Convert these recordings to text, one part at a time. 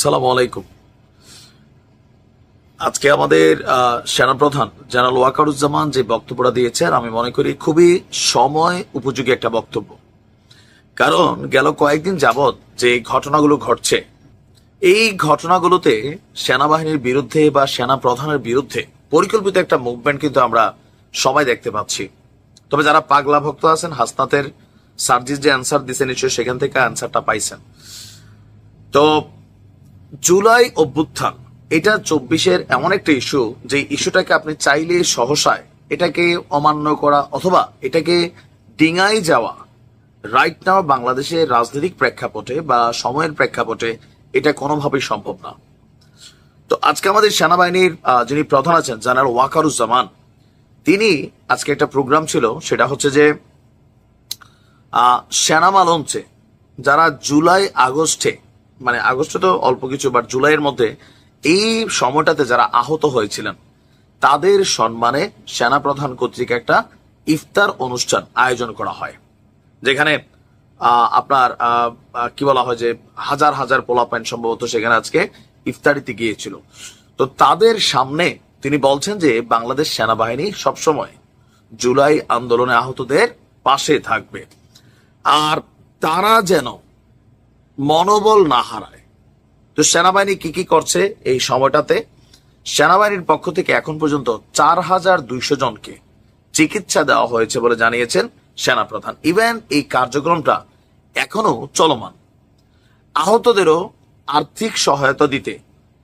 সালাম আলাইকুম। আজকে আমাদের সেনাপ্রধান জেনারেল ওয়াকারুজ্জামান যে বক্তব্যটা দিয়েছেন, আমি মনে করি খুবই সময় উপযোগী একটা বক্তব্য। কারণ গেল কয়েকদিন যাবৎ যে ঘটনাগুলো ঘটছে, এই ঘটনাগুলোতে সেনাবাহিনীর বিরুদ্ধে বা সেনা প্রধানের বিরুদ্ধে পরিকল্পিত একটা মুভমেন্ট কিন্তু আমরা সবাই দেখতে পাচ্ছি। তবে যারা পাগলা ভক্ত আছেন, হাসনাতের সার্জিস যে অ্যান্সার দিছে নিশ্চয়ই সেখান থেকে অ্যান্সারটা পাইছেন। তো জুলাই অভ্যুত্থান। এটা চব্বিশের এমন একটা ইস্যু যে ইস্যুটাকে আপনি চাইলে সহসায় এটাকে অমান্য করা অথবা এটাকে ডিঙাই যাওয়া রাইট নাও বাংলাদেশের রাজনৈতিক প্রেক্ষাপটে বা সময়ের প্রেক্ষাপটে এটা কোনোভাবেই সম্ভব না। তো আজকে আমাদের সেনাবাহিনীর যিনি প্রধান আছেন জেনারেল ওয়াকারুজ্জামান তিনি আজকে একটা প্রোগ্রাম ছিল সেটা হচ্ছে যে আহ, সেনামা লঞ্চে যারা জুলাই আগস্টে মানে আগস্টে তো অল্প কিছু বাট জুলাইয়ের মধ্যে এই সময়টাতে যারা আহত হয়েছিলেন, তাদের সম্মানে সেনাপ্রধান কর্তৃক একটা ইফতার অনুষ্ঠান আয়োজন করা হয়, যেখানে আপনার কি বলা হয় যে হাজার হাজার পোলাপাইন সম্ভবত সেখানে আজকে ইফতারিতে গিয়েছিল। তো তাদের সামনে তিনি বলছেন যে বাংলাদেশ সেনাবাহিনী সবসময় জুলাই আন্দোলনে আহতদের পাশে থাকবে। আর তারা যেন মনোবল না হারায়। তো সেনাবাহিনী কি কি করছে এই সময়টাতে? সেনাবাহিনীর পক্ষ থেকে এখন পর্যন্ত চার হাজার দুইশো জনকে চিকিৎসা দেওয়া হয়েছে বলে জানিয়েছেন সেনাপ্রধান। ইভেন এই কার্যক্রমটা এখনও চলমান। আহতদেরও আর্থিক সহায়তা দিতে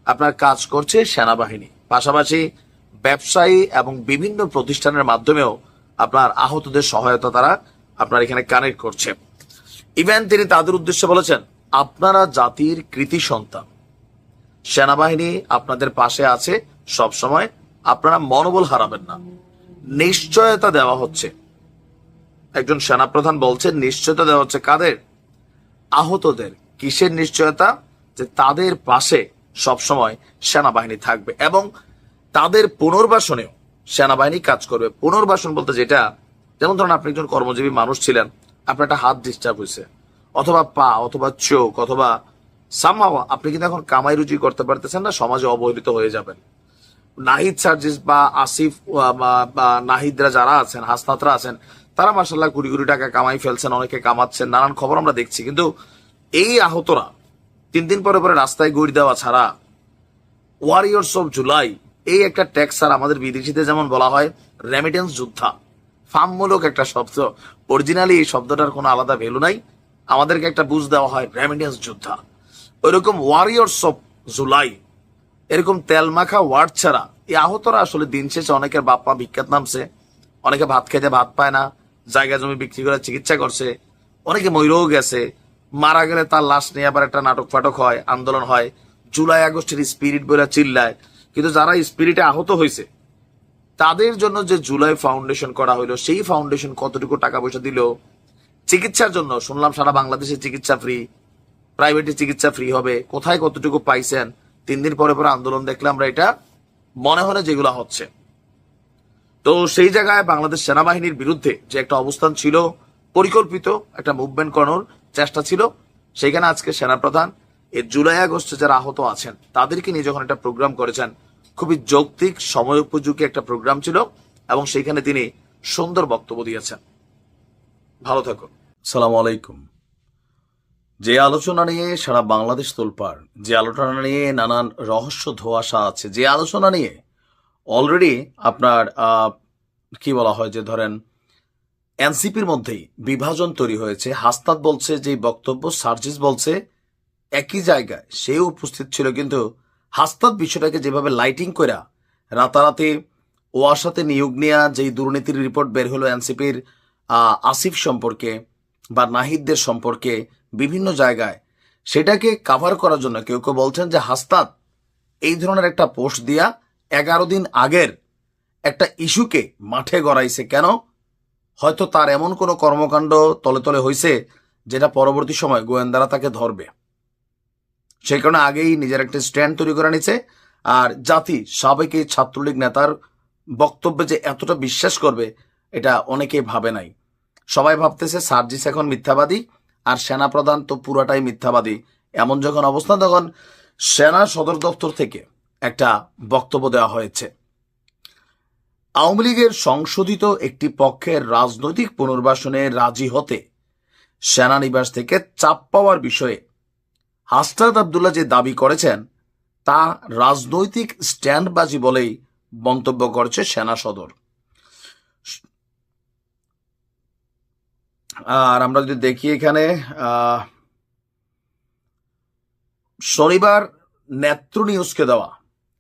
আপনার কাজ করছে সেনাবাহিনী। পাশাপাশি ব্যবসায়ী এবং বিভিন্ন প্রতিষ্ঠানের মাধ্যমেও আপনার আহতদের সহায়তা তারা আপনার এখানে কানেক্ট করছে। ইভেন তিনি তাদের উদ্দেশ্যে বলেছেন আপনারা জাতির কৃতি সন্তান। সেনাবাহিনী আপনাদের পাশে আছে সব সময় আপনারা মনোবল হারাবেন না। নিশ্চয়তা দেওয়া হচ্ছে। একজন সেনাপ্রধান বলছেন, নিশ্চয়তা দেওয়া হচ্ছে কাদের? আহতদের। কিসের নিশ্চয়তা? যে তাদের পাশে সবসময় সেনাবাহিনী থাকবে এবং তাদের পুনর্বাসনেও সেনাবাহিনী কাজ করবে। পুনর্বাসন বলতে যেটা, যেমন ধরুন আপনি একজন কর্মজীবী মানুষ ছিলেন, আপনার একটা হাত ডিস্টার্ব হয়েছে। অথবা পা, অথবা চোখ, অথবা সামহাও আপনি কিন্তু এখন কামাই রুজি করতে পারতেছেন না, সমাজে অবহেলিত হয়ে যাবেন। নাহিদ সার্জিস বা আসিফ বা- নাহিদরা যারা আছেন, হাসনাতরা আছেন, তারা মাসাল্লাহ কুড়ি কোটি টাকা কামাই ফেলছেন, অনেকে কামাচ্ছেন, নানান খবর আমরা দেখছি। কিন্তু এই আহতরা তিন দিন পরে পরে রাস্তায় গড়ি দেওয়া ছাড়া ওয়ারিয়র্স অফ জুলাই এই একটা ট্যাক্স আর আমাদের বিদেশিতে যেমন বলা হয় রেমিটেন্স যোদ্ধা। ফার্মমূলক একটা শব্দ। অরিজিনালি এই শব্দটার কোনো আলাদা ভ্যালু নাই। আমাদেরকে একটা বুঝ দেওয়া হয় রেমিটেন্স যোদ্ধা। ওইরকম ওয়ারিয়র্স অফ জুলাই এরকম তেল মাখা ওয়ার্ড ছাড়া, এই আহতরা আসলে দিন শেষে অনেকের বাপ মা বিখ্যাত নামছে, অনেকে ভাত খেতে ভাত পায় না, জায়গা জমি বিক্রি করে চিকিৎসা করছে, অনেকে ময়ূরও গেছে, মারা গেলে তার লাশ নিয়ে আবার একটা নাটক ফাটক হয়, আন্দোলন হয়, জুলাই আগস্টের স্পিরিট বলে চিল্লায়। কিন্তু যারা স্পিরিটে আহত হয়েছে তাদের জন্য যে জুলাই ফাউন্ডেশন করা হইল, সেই ফাউন্ডেশন কতটুকু টাকা পয়সা দিল চিকিৎসার জন্য। শুনলাম সারা বাংলাদেশে চিকিৎসা ফ্রি প্রাইভেটে চিকিৎসা ফ্রি হবে। কোথায় কতটুকু পাইছেন? তিন দিন পরে পরে আন্দোলন দেখলে আমরা এটা। মনে হলে যেগুলো হচ্ছে। তো সেই জায়গায় বাংলাদেশ সেনাবাহিনীর বিরুদ্ধে যে একটা অবস্থান ছিল, পরিকল্পিত একটা মুভমেন্ট করানোর চেষ্টা ছিল সেখানে আজকে সেনাপ্রধান এর জুলাই আগস্টে যারা আহত আছেন, তাদেরকে নিয়ে যখন একটা প্রোগ্রাম করেছেন, খুবই যৌক্তিক, সময় উপযোগী একটা প্রোগ্রাম ছিল এবং সেখানে তিনি সুন্দর বক্তব্য দিয়েছেন। ভালো থাকুন। সালাম আলাইকুম যে আলোচনা নিয়ে সারা বাংলাদেশ তোলপাড়, যে আলোচনা নিয়ে নানান রহস্য ধোয়াশা আছে, যে আলোচনা নিয়ে অলরেডি আপনার কি বলা হয় যে ধরেন, এনসিপির মধ্যেই বিভাজন তৈরি হয়েছে। হাস্তাদ বলছে যে বক্তব্য, সার্জিস বলছে একই জায়গায় সেও উপস্থিত ছিল, কিন্তু হাস্তাদ বিষয়টাকে যেভাবে লাইটিং করা রাতারাতি ওয়াসাতে নিয়োগ নেওয়া যেই দুর্নীতির রিপোর্ট বের হলো এনসিপির আসিফ সম্পর্কে বা নাহিদদের সম্পর্কে বিভিন্ন জায়গায় সেটাকে কাভার করার জন্য কেউ কেউ বলছেন যে হাস্তাত এই ধরনের একটা পোস্ট দিয়া এগারো দিন আগের একটা ইস্যুকে মাঠে গড়াইছে কেন? হয়তো তার এমন কোনো কর্মকাণ্ড তলে তলে হয়েছে যেটা পরবর্তী সময় গোয়েন্দারা তাকে ধরবে। সেই কারণে আগেই নিজের একটা স্ট্যান্ড তৈরি করে নিছে। আর জাতি, সাবেক এই ছাত্রলীগ নেতার বক্তব্যে যে এতটা বিশ্বাস করবে, এটা অনেকেই ভাবে নাই। সবাই ভাবতেছে সার্জিস এখন মিথ্যাবাদী আর সেনাপ্রধান তো পুরাটাই মিথ্যাবাদী। এমন যখন অবস্থা, তখন সেনা সদর দপ্তর থেকে একটা বক্তব্য দেওয়া হয়েছে। আওয়ামী লীগের সংশোধিত একটি পক্ষের রাজনৈতিক পুনর্বাসনে রাজি হতে সেনানিবাস থেকে চাপ পাওয়ার বিষয়ে হাসনাত আবদুল্লাহ যে দাবি করেছেন, তা রাজনৈতিক স্ট্যান্ডবাজি বলেই মন্তব্য করেছে সেনা সদর। আর আমরা যদি দেখি এখানে শনিবার নেত্র নিউজকে দেওয়া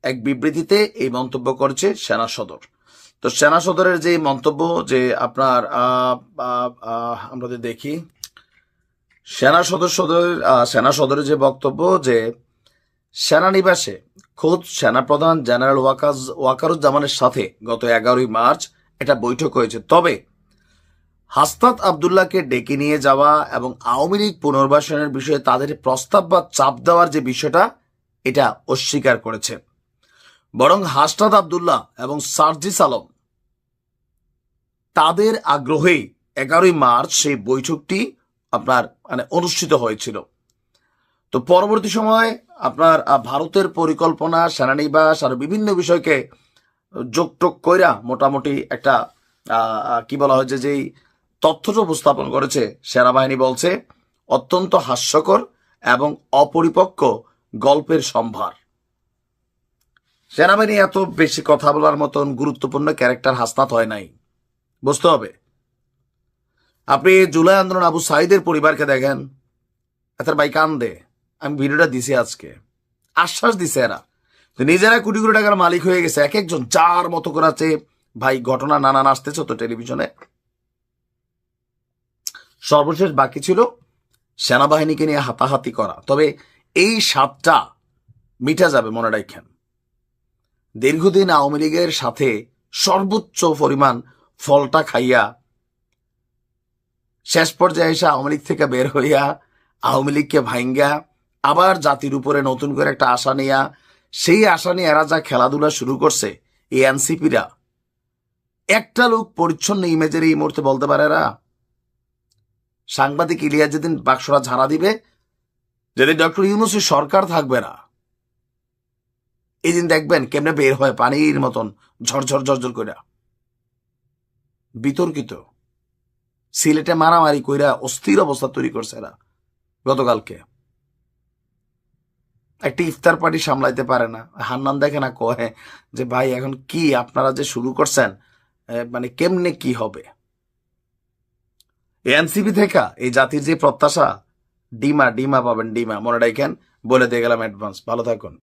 এক বিবৃতিতে এই মন্তব্য করেছে সেনা সদর। তো সেনা সদরের যে মন্তব্য যে আপনার আমরা যদি দেখি সেনা আহ, সেনা সদরের যে বক্তব্য যে সেনানিবাসে খোদ সেনাপ্রধান জেনারেল ওয়াকাজ ওয়াকারুজ্জামানের সাথে গত এগারোই মার্চ এটা বৈঠক হয়েছে। তবে হাসনাত আবদুল্লাহকে ডেকে নিয়ে যাওয়া এবং আওয়ামী লীগ পুনর্বাসনের বিষয়ে তাদের প্রস্তাব বা চাপ দেওয়ার যে বিষয়টা, এটা অস্বীকার করেছে। বরং হাসনাত আবদুল্লাহ এবং সার্জিস আলম তাদের আগ্রহেই এগারোই মার্চ সেই বৈঠকটি আপনার মানে অনুষ্ঠিত হয়েছিল। তো পরবর্তী সময় আপনার ভারতের পরিকল্পনা, সেনানিবাস আর বিভিন্ন বিষয়কে যোগটোক কইরা মোটামুটি একটা কি বলা হয়েছে যেই তথ্যটা উপস্থাপন করেছে। সেনাবাহিনী বলছে, অত্যন্ত হাস্যকর এবং অপরিপক্ক গল্পের সম্ভার। সেনাবাহিনী এত বেশি কথা বলার মতন গুরুত্বপূর্ণ ক্যারেক্টার হাসনাত হয় নাই। বুঝতে হবে। আপনি জুলাই আন্দোলন আবু সাইদের পরিবারকে দেখেন। এত ভাই কান্দে। আমি ভিডিওটা দিছি আজকে। আশ্বাস দিছে এরা নিজেরা কোটি কোটি টাকার মালিক হয়ে গেছে। এক একজন যার মতো করে আছে। ভাই, ঘটনা নানান আসতেছে তো টেলিভিশনে। সর্বশেষ বাকি ছিল সেনাবাহিনীকে নিয়ে হাতাহাতি করা। তবে এই স্বাদটা মিটা যাবে মনে রাখেন। দীর্ঘদিন আওয়ামী লীগের সাথে সর্বোচ্চ পরিমাণ ফলটা খাইয়া শেষ পর্যায়ে এসে আওয়ামী লীগ থেকে বের হইয়া আওয়ামী লীগকে ভাঙ্গা আবার জাতির উপরে নতুন করে একটা আশা নিয়া, সেই আশা নিয়ে এরা যা খেলাধুলা শুরু করছে, এই এনসিপিরা, একটা লোক পরিচ্ছন্ন ইমেজের এই মুহূর্তে বলতে পারে এরা? সাংবাদিক ইলিয়া যেদিন বাক্সরা ঝাড়া দিবে, যেদিন ডক্টর ইউনুসের সরকার থাকবে না এই দিন দেখবেন কেমনে বের হয় পানির মতন, ঝরঝর ঝরঝর কইরা। বিতর্কিত। সিলেটে মারামারি কইরা অস্থির অবস্থা তৈরি করছে এরা, গতকালকে। একটি ইফতার পার্টি সামলাইতে পারে না। হান্নান দেখে না কহে যে, ভাই, এখন কি আপনারা যে শুরু করছেন মানে কেমনে কি হবে? এনসিপি থেকে এই জাতির যে প্রত্যাশা, ডিমা ডিমা পাবেন, ডিমা, মনে রাখেন, বলে দিয়ে গেলাম অ্যাডভান্স ভালো থাকুন।